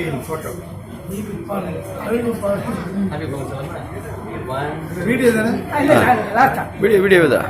real photo. Video தானே? Video video தான்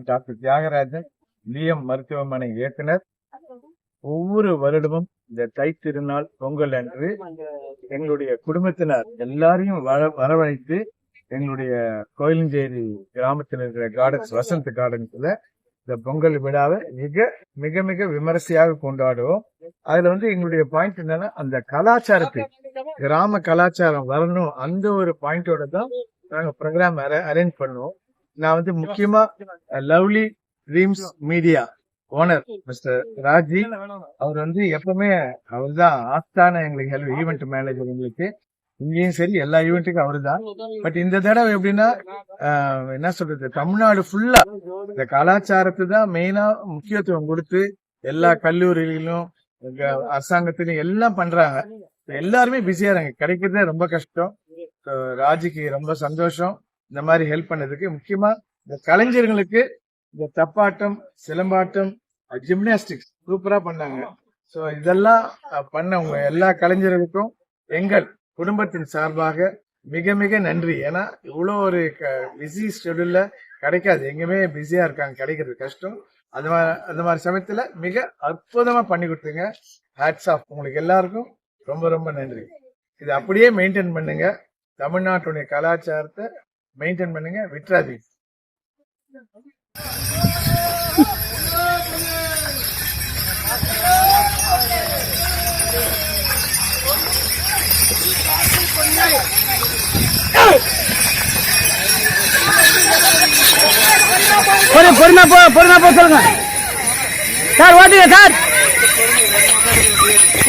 நான் டாக்டர் தியாகராஜன் லிஎம் மருத்துவமனை இயக்குனர். ஒவ்வொரு வருடமும் இந்த தை திருநாள் பொங்கல் அன்று எங்களுடைய குடும்பத்தினர் எல்லாரையும் வர- வரவழைத்து எங்களுடைய கோயிலஞ்சேரி கிராமத்தில் இருக்கிற கார்டன்ஸ் வசந்த் கார்டன்ஸ்ல இந்த பொங்கல் விழாவை மிக மிக மிக விமரிசையாக கொண்டாடுவோம். அதுல வந்து எங்களுடைய பாயிண்ட் என்னன்னா அந்த கலாச்சாரத்தை கிராம கலாச்சாரம் வரணும் அந்த ஒரு பாயிண்டோட தான் நாங்க ப்ரோக்ராம் அரேஞ்ச் பண்ணுவோம். நான் வந்து முக்கியமா lovely dreams media owner mister Raji அவர் வந்து எப்பவுமே அவர் தான் ஆஸ்தான எங்களுக்கு ஹெல்ப் ஈவெண்ட் மேனேஜர் எங்களுக்கு. இங்கேயும் சரி எல்லா ஈவெண்ட்டுக்கும் அவரு தான் பட் இந்த தடவை எப்படின்னா என்ன சொல்றது தமிழ்நாடு ஃபுல்லா இந்த கலாச்சாரத்தை தான் மெயினா முக்கியத்துவம் கொடுத்து எல்லா கல்லூரிகளிலும் அரசாங்கத்திலும் எல்லாம் பண்றாங்க. எல்லாருமே பிஸியா இருக்காங்க. கிடைக்கிறதே ரொம்ப கஷ்டம். ராஜிக்கு ரொம்ப சந்தோஷம். இந்த மாதிரி ஹெல்ப் பண்ணதுக்கு முக்கியமா இந்த கலைஞர்களுக்கு இந்த தப்பாட்டம் சிலம்பாட்டம் ஜிம்னாஸ்டிக்ஸ் சூப்பரா பண்ணாங்க. சோ இதெல்லாம் பண்ணவங்க எல்லா கலைஞர்களுக்கும் எங்கள் குடும்பத்தின் சார்பாக மிக மிக நன்றி. ஏன்னா இவ்வளோ ஒரு க பிஸி ஷெடியூல்ல கிடைக்காது. எங்கேயுமே பிஸியா இருக்காங்க. கிடைக்கிறது கஷ்டம். அது மாதிரி அந்த மாதிரி சமயத்துல மிக அற்புதமா பண்ணி கொடுத்துங்க. ஹேட்ஸ் ஆஃப் உங்களுக்கு எல்லாருக்கும் ரொம்ப ரொம்ப நன்றி. இது அப்படியே மெயின்டைன் பண்ணுங்க. தமிழ்நாட்டுடைய கலாச்சாரத்தை மெயின்டைன் பண்ணுங்க விட்டுறாதீங்க பொறுமை போ பொறுமை போ சொல்லுங்க. சார் ஓட்டுங்க சார்.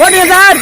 ஓட்டுங்க சார்.